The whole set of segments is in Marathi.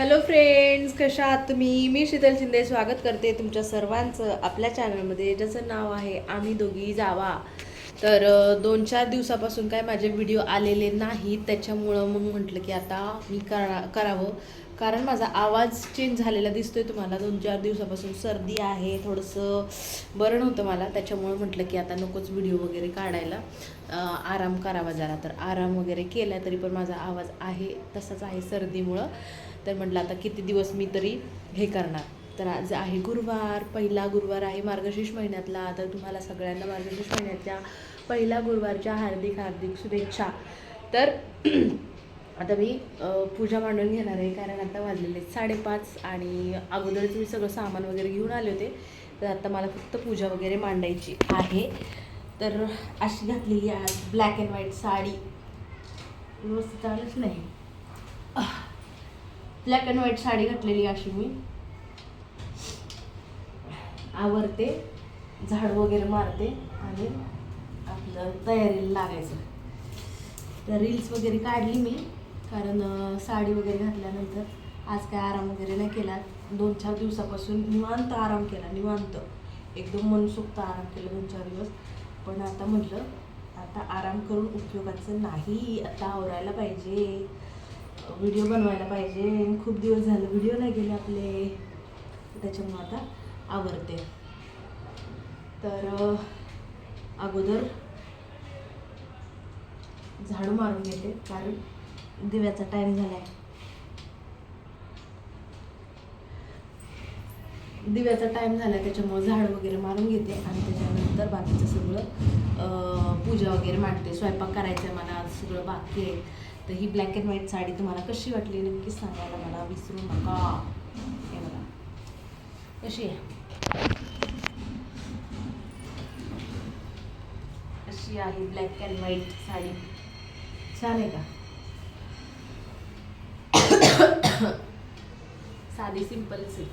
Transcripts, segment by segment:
हॅलो फ्रेंड्स कशा आहात तुम्ही? मी शीतल शिंदे स्वागत करते तुमच्या सर्वांचं आपल्या चॅनलमध्ये ज्याचं नाव आहे आम्ही दोघी जावा. तर दोन चार दिवसापासून काय माझे व्हिडिओ आलेले नाहीत. त्याच्यामुळं मग म्हटलं की आता मी करा करावं. कारण माझा आवाज चेंज झालेला दिसतोय तुम्हाला. दोन चार दिवसापासून सर्दी आहे थोडंसं बरं नव्हतं मला. त्याच्यामुळं म्हटलं की आता नकोच व्हिडिओ वगैरे काढायला. आराम करावा जरा. तर आराम वगैरे केला तरी पण माझा आवाज आहे तसाच आहे सर्दीमुळं. तर म्हटलं आता किती दिवस मी तरी हे करणार. तर आज आहे गुरुवार पहिला गुरुवार आहे मार्गशीर्ष महिन्यातला. तर तुम्हाला सगळ्यांना मार्गशीर्ष महिन्याच्या पहिला गुरुवारच्या हार्दिक हार्दिक शुभेच्छा. तर आता मी पूजा मांडून घेणार आहे कारण आता वाजलेले आहेत साडेपाच आणि अगोदरच मी सगळं सामान वगैरे घेऊन आले होते. तर आता मला फक्त पूजा वगैरे मांडायची आहे. तर अशी घातलेली आज ब्लॅक अँड व्हाईट साडी. व्यवस्थित आलंच नाही. ब्लॅक अँड व्हाईट साडी घातलेली अशी मी. आवरते झाड वगैरे मारते आणि आपलं तयारीला लागायचं. तर रील्स वगैरे काढली मी. कारण साडी वगैरे घातल्यानंतर आज काय आराम वगैरे नाही केला. दोन चार दिवसापासून निवांत आराम केला निवांत. एकदम मनसोक्त आराम केला दोन चार दिवस. पण आता म्हटलं आता आराम करून उपयोगाचं नाही. आता आवरायला पाहिजे. व्हिडिओ बनवायला पाहिजे. खूप दिवस झाले व्हिडिओ नाही गेले आपले. त्याच्यामुळं आता आवरते. तर अगोदर झाडू मारून घेते. कारण दिव्याचा टाईम झाला आहे दिव्याचा टाईम झाला आहे त्याच्यामुळं झाड वगैरे मारून घेते आणि त्याच्यानंतर बाकीचं सगळं पूजा वगैरे मांडते. स्वयंपाक करायचं आहे मला सगळं बाकी आहे. तर ही ब्लॅक अँड व्हाईट साडी तुम्हाला कशी वाटली नक्कीच सांगायला मला विसरू नका. हे बघा. कशी आहे? अशी आहे ब्लॅक अँड व्हाईट साडी? छान आहे का? साधी सिंपलच आहे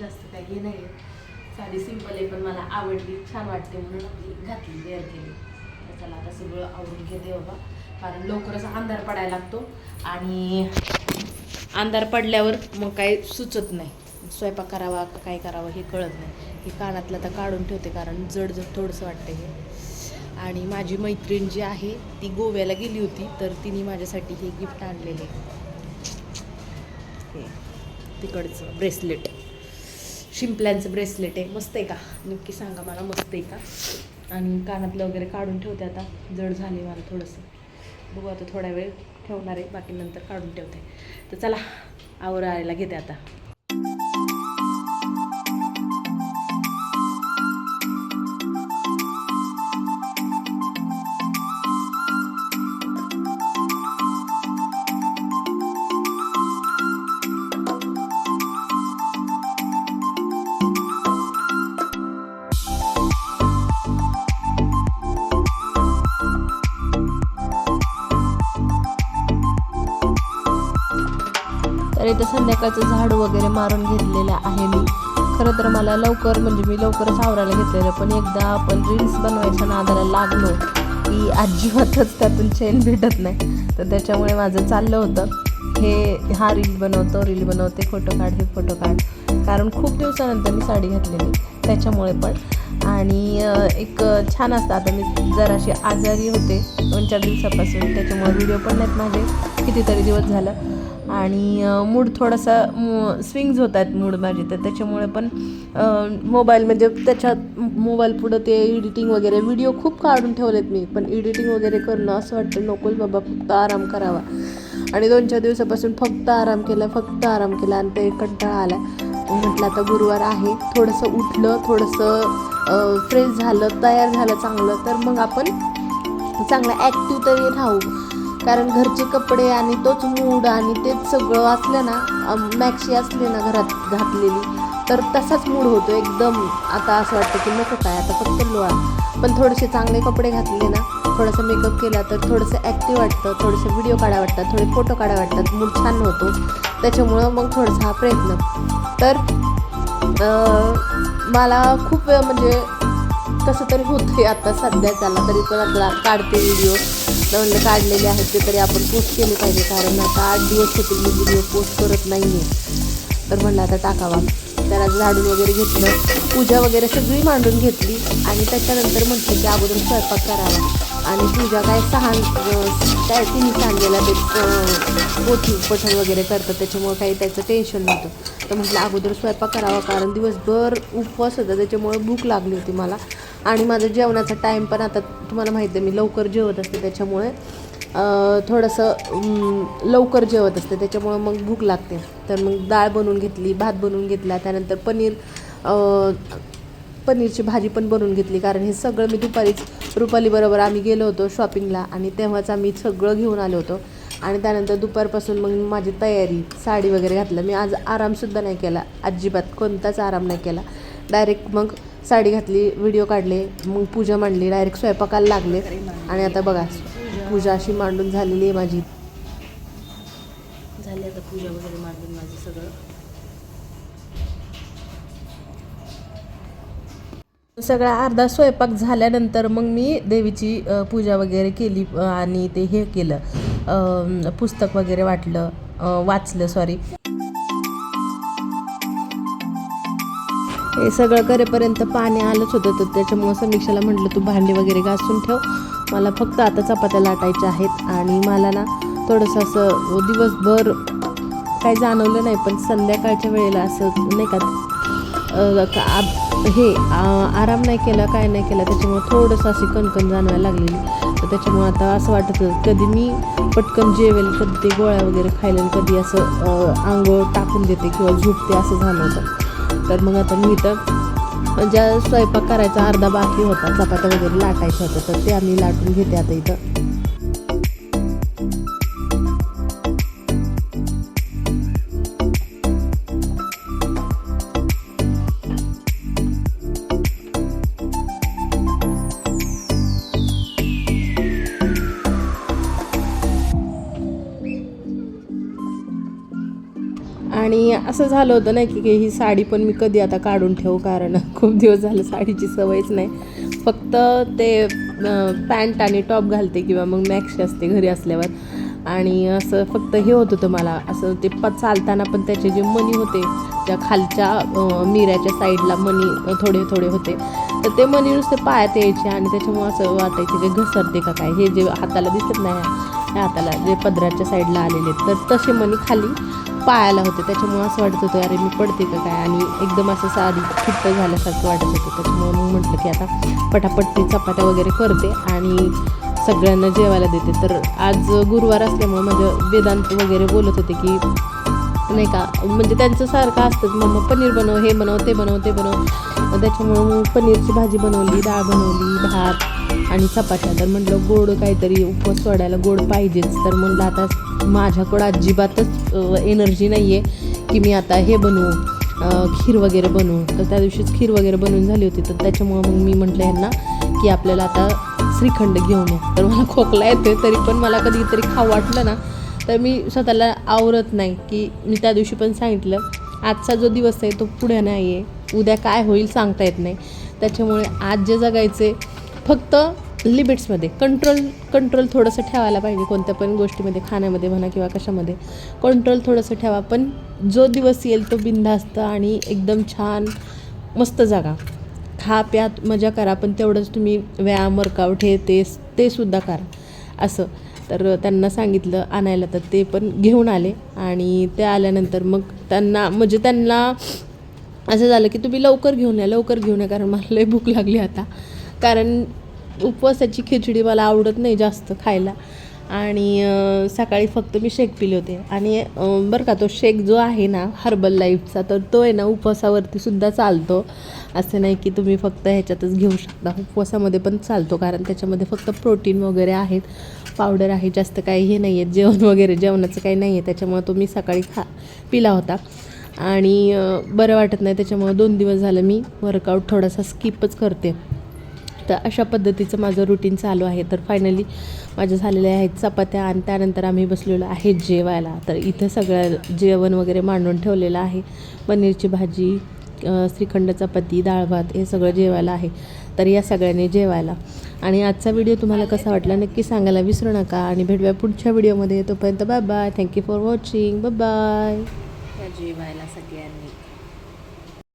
जास्त काही हे नाही साधी सिंपल आहे पण मला आवडली छान वाटते म्हणून आपली घातली वेअर केली. तर चला आता सगळं आवडून घेते बाबा. कारण लवकरच अंधार पडायला लागतो आणि अंधार पडल्यावर मग काही सुचत नाही. स्वयंपाक करावा काय करावं हे कळत नाही. हे कानातलं तर काढून ठेवते कारण जड जड थोडंसं वाटतं हे. आणि माझी मैत्रीण जी आहे ती गोव्याला गेली होती तर तिने माझ्यासाठी हे गिफ्ट आणलेले. हे तिकडचं ब्रेसलेट शिंपल्यांचं ब्रेसलेट आहे. मस्त आहे का? नक्की सांगा मला मस्त आहे का? आणि कानातलं वगैरे काढून ठेवते आता. जड झाले मला थोडंसं. बघू आता थोडा वेळ ठेवणार आहे बाकी नंतर काढून ठेवते. तर चला आवरायला घेते आता. इथं संध्याकाळचं झाड वगैरे मारून घेतलेलं आहे मी. खरं तर मला लवकर म्हणजे मी लवकरच आवरायला घेतलेलं पण एकदा आपण रील्स बनवायच्या नादाला लागलो की अजिबातच त्यातून चेन भेटत नाही. तर त्याच्यामुळे माझं चाललं होतं. हे हा रील बनवतो रील बनवते फोटो काढ हे फोटो काढ. कारण खूप दिवसानंतर मी साडी घातलेली त्याच्यामुळे पण. आणि एक छान असतं. आता मी जराशी आजारी होते दोन चार दिवसापासून त्याच्यामुळे व्हिडिओ पण नाहीत माझे. कितीतरी दिवस झालं. आणि मूड थोडासा स्विंग्ज होत आहेत मूड माझे तर त्याच्यामुळे पण मोबाईल म्हणजे त्याच्यात मोबाईल पुढं ते एडिटिंग वगैरे व्हिडिओ खूप काढून ठेवलेत मी पण एडिटिंग वगैरे करणं असं वाटतं नकोच बाबा फक्त आराम करावा. आणि दोन चार दिवसापासून फक्त आराम केला फक्त आराम केला आणि ते कंटाळा आला. म्हटलं आता गुरुवार आहे थोडंसं उठलं थोडंसं फ्रेश झालं तयार झालं चांगलं तर मग आपण चांगलं ॲक्टिव्ह तरी राहू. कारण घरचे कपडे आणि तोच मूड आणि तेच सगळं असलं ना मॅक्सी असली ना घरात घातलेली तर तसाच मूड होतो एकदम. आता असं वाटतं की नको काय आता फक्त लोळा. पण थोडेसे चांगले कपडे घातले ना थोडासा मेकअप केला तर थोडंसं ॲक्टिव्ह वाटतं थोडंसं व्हिडिओ काढा वाटतात थोडे फोटो काढा वाटतात मूड छान होतो. त्याच्यामुळं मग थोडासा हा प्रयत्न. तर मला खूप वेळ म्हणजे कसं तरी होते आता सध्या चालला तरी पण आपला काढते व्हिडिओ तर काढलेले आहेत ते तरी आपण पोस्ट केले पाहिजे कारण आता आठ दिवस होतील मी व्हिडिओ पोस्ट करत नाही आहे तर म्हणलं आता टाकावा. त्याला झाडून वगैरे घेतलं पूजा वगैरे सगळी मांडून घेतली आणि त्याच्यानंतर म्हटलं की अगोदर स्वयंपाक करावा. आणि पूजा काय सहा काय तिने सांगेला ते पोथी पठण वगैरे करतात त्याच्यामुळं काही त्याचं टेन्शन नव्हतं. तर म्हटलं अगोदर स्वयंपाक करावा कारण दिवसभर उपवास होता त्याच्यामुळे भूक लागली होती मला. आणि माझं जेवणाचा टाईम पण आता तुम्हाला माहिती आहे मी लवकर जेवत असते त्याच्यामुळे थोडंसं लवकर जेवत असते त्याच्यामुळं मग भूक लागते. तर मग डाळ बनवून घेतली भात बनवून घेतला त्यानंतर पनीर पनीरची भाजी पण बनवून घेतली कारण हे सगळं मी दुपारीच रुपालीबरोबर आम्ही गेलो होतो शॉपिंगला आणि तेव्हाच आम्ही सगळं घेऊन आलो होतो. आणि त्यानंतर दुपारपासून मग माझी तयारी साडी वगैरे घातलं. मी आज आरामसुद्धा नाही केला अजिबात कोणताच आराम नाही केला. डायरेक्ट मग साडी घातली व्हिडिओ काढले मग पूजा मांडली डायरेक्ट स्वयंपाकाला लागले. आणि आता बघा पूजा अशी मांडून झालेली आहे माझी. झाली आता पूजा वगैरे मांडून माझं सगळं. सगळा अर्धा स्वयंपाक झाल्यानंतर मग मी देवीची पूजा वगैरे केली आणि ते हे केलं. पुस्तक वगैरे वाटलं वाचलं सॉरी हे सगळं करेपर्यंत पाणी आलंच होतं तर त्याच्यामुळं समीक्षाला म्हटलं तू भांडी वगैरे घासून ठेव. मला फक्त आता चपात्या लाटायच्या आहेत आणि मला ना थोडंसं असं दिवसभर काही जाणवलं नाही पण संध्याकाळच्या वेळेला असं नाही का का- हे आराम नाही केला काय नाही केला त्याच्यामुळं थोडंसं अशी कणकण जाणवायला लागलेली. तर त्याच्यामुळं आता असं वाटत होतं कधी मी पटकन जेवेल कधी ते गोळ्या वगैरे खायला कधी असं आंघोळ टाकून देते किंवा झोपते असं जाणवतं. तर मग आता मी इथं ज्या स्वयंपाक करायचा अर्धा बाकी होता चपात्या वगैरे लाटायच्या होत्या तर ते आम्ही लाटून घेते आता इथं. आणि असं झालं होतं नाही की की ही साडी पण मी कधी आता काढून ठेवू कारण खूप दिवस झालं साडीची सवयच नाही. फक्त ते पॅन्ट आणि टॉप घालते किंवा मग मॅक्स असते घरी असल्यावर. आणि असं फक्त हे होत होतं मला असं ते प चालताना पण त्याचे जे मणी होते त्या खालच्या मिऱ्याच्या साईडला मणी थोडे थोडे होते. तर ते मणी नुसते पायात यायचे आणि त्याच्यामुळे असं वाटायचे जे घसरते का काय? हे जे हाताला दिसत नाही ह्या हाताला जे पदराच्या साईडला आलेले आहेत, तर तसे मणी खाली पायाला होते त्याच्यामुळं असं वाटत होतं अरे मी पडते का काय? आणि एकदम असं साधी फिट्ट झाल्यासारखं वाटत होतं. त्याच्यामुळं मग म्हटलं की आता पटापट मी चपात्या वगैरे करते आणि सगळ्यांना जेवायला देते. तर आज गुरुवार असल्यामुळं माझं वेदांत वगैरे बोलत होते की नाही का म्हणजे त्यांचं सारखं असतंच. मम्मा पनीर बनव हे बनव ते बनव ते बनव. त्याच्यामुळं मग पनीरची भाजी बनवली डाळ बनवली भात आणि चपात्या. तर म्हटलं गोड काहीतरी उपवास सोडायला गोड पाहिजेच. तर म्हणलं आता माझ्याकडं अजिबातच एनर्जी नाही आहे की मी आता हे बनवू खीर वगैरे बनवू. तर त्या दिवशीच खीर वगैरे बनवून झाली होती. तर त्याच्यामुळं मग मी म्हटलं यांना की आपल्याला आता श्रीखंड घेऊन या. तर मला खोकला येते तरी पण मला कधीतरी खाऊ वाटलं ना तर मी स्वतःला आवरत नाही की मी त्या दिवशी पण सांगितलं आजचा जो दिवस आहे तो पुढे नाही आहे उद्या काय होईल सांगता येत नाही. त्याच्यामुळे आज जे जगायचे फक्त लिमिट्समध्ये कंट्रोल कंट्रोल थोडंसं ठेवायला पाहिजे कोणत्या पण गोष्टीमध्ये खाण्यामध्ये म्हणा किंवा कशामध्ये. कंट्रोल थोडंसं ठेवा पण जो दिवस येईल तो बिनधास्त आणि एकदम छान मस्त जागा. खा प्यात मजा करा पण तेवढंच तुम्ही व्यायाम वर्कआउट हे ते ते सुद्धा करा. असं. तर त्यांना सांगितलं आणायला तर ते पण घेऊन आले आणि ते आल्यानंतर मग त्यांना म्हणजे त्यांना असं झालं की तुम्ही लवकर घेऊन या लवकर घेऊन या कारण मला लई भूक लागली आता. कारण उपवासाची खिचडी मला आवडत नाही जास्त खायला. आणि सकाळी फक्त मी शेक पिले होते. आणि बरं का तो शेक जो आहे ना हर्बल लाईफचा तर तो आहे ना उपवासावरती सुद्धा चालतो. असं नाही की तुम्ही फक्त ह्याच्यातच घेऊ शकता. उपवासामध्ये पण चालतो कारण त्याच्यामध्ये फक्त प्रोटीन वगैरे आहेत पावडर आहे जास्त काही हे नाही आहेत जेवण वगैरे जेवणाचं काही नाही आहे त्याच्यामुळे तो मी सकाळी खा पिला होता. आणि बरं वाटत नाही त्याच्यामुळं दोन दिवस झालं मी वर्कआउट थोडासा स्किपच करते. तर अशा पद्धतीचं माझं रुटीन चालू आहे. तर फायनली माझ्या झालेल्या आहेत चपात्या आणि त्यानंतर आम्ही बसलेलो आहे जेवायला. तर इथे सगळं जेवण वगैरे मांडून ठेवलेलं आहे. पनीरची भाजी श्रीखंड चपाती डाळ भात हे सगळं जेवायला आहे. तर या सगळ्यांनी जेवायला. आणि आजचा व्हिडिओ तुम्हाला कसा वाटला नक्की सांगायला विसरू नका. आणि भेटूया पुढच्या व्हिडिओमध्ये तोपर्यंत bye bye thank you for watching bye bye जेवायला सगळ्यांनी.